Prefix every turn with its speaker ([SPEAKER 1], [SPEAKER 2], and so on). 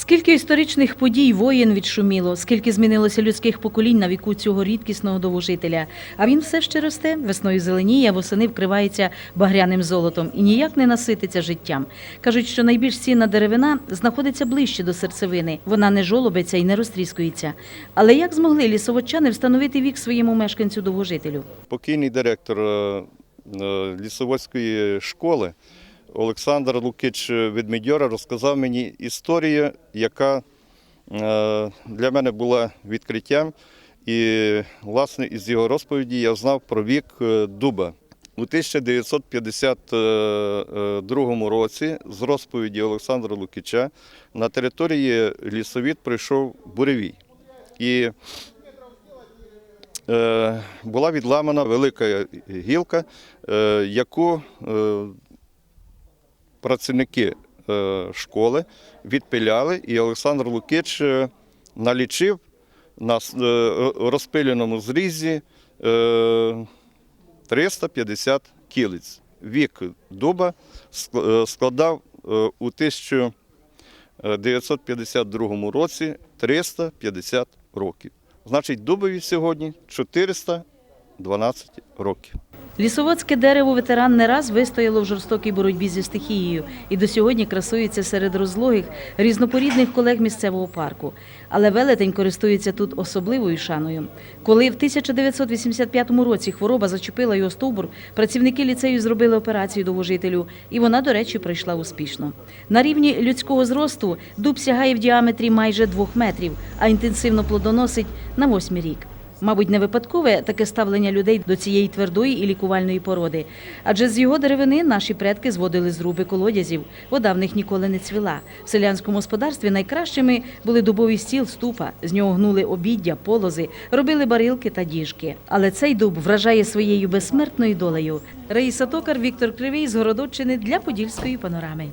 [SPEAKER 1] Скільки історичних подій воєн відшуміло, скільки змінилося людських поколінь на віку цього рідкісного довожителя. А він все ще росте, весною зеленіє, восени вкривається багряним золотом і ніяк не насититься життям. Кажуть, що найбільш цінна деревина знаходиться ближче до серцевини. Вона не жолобиться і не розтріскується. Але як змогли лісоводчани встановити вік своєму мешканцю довожителю?
[SPEAKER 2] покійний директор е, е, лісоводської школи Олександр Лукич Ведмедьора розказав мені історію, яка е, для мене була відкриттям. І, власне, із його розповіді я знав про вік е, дуба. У 1952 році з розповіді Олександра Лукича на території лісовід пройшов буревій. І е, була відламана велика гілка, е, яку е, працівники е, школи відпиляли, і Олександр Лукич е, налічив на е, розпиленому зрізі е, 350 кілиць. Вік дуба складав у 1952 році 350 років. Значить, дубові сьогодні 412 років.
[SPEAKER 1] Лісоводське дерево ветеран не раз вистояло в жорстокій боротьбі зі стихією і до сьогодні красується серед розлогих різнопорідних колег місцевого парку. Але велетень користується тут особливою шаною. Коли в 1985 році хвороба зачепила його стовбур, працівники ліцею зробили операцію довожителю, і вона, до речі, пройшла успішно. На рівні людського зросту дуб сягає в діаметрі майже двох метрів, а інтенсивно плодоносить на восьмий рік. Мабуть, не випадкове таке ставлення людей до цієї твердої і лікувальної породи. Адже з його деревини наші предки зводили зруби колодязів. Вода в них ніколи не цвіла. В селянському господарстві найкращими були дубовий стіл, ступа. З нього гнули обіддя, полози, робили барилки та діжки. Але цей дуб вражає своєю безсмертною долею. Раїса Токар, Віктор Кривий з Городоччини для Подільської панорами.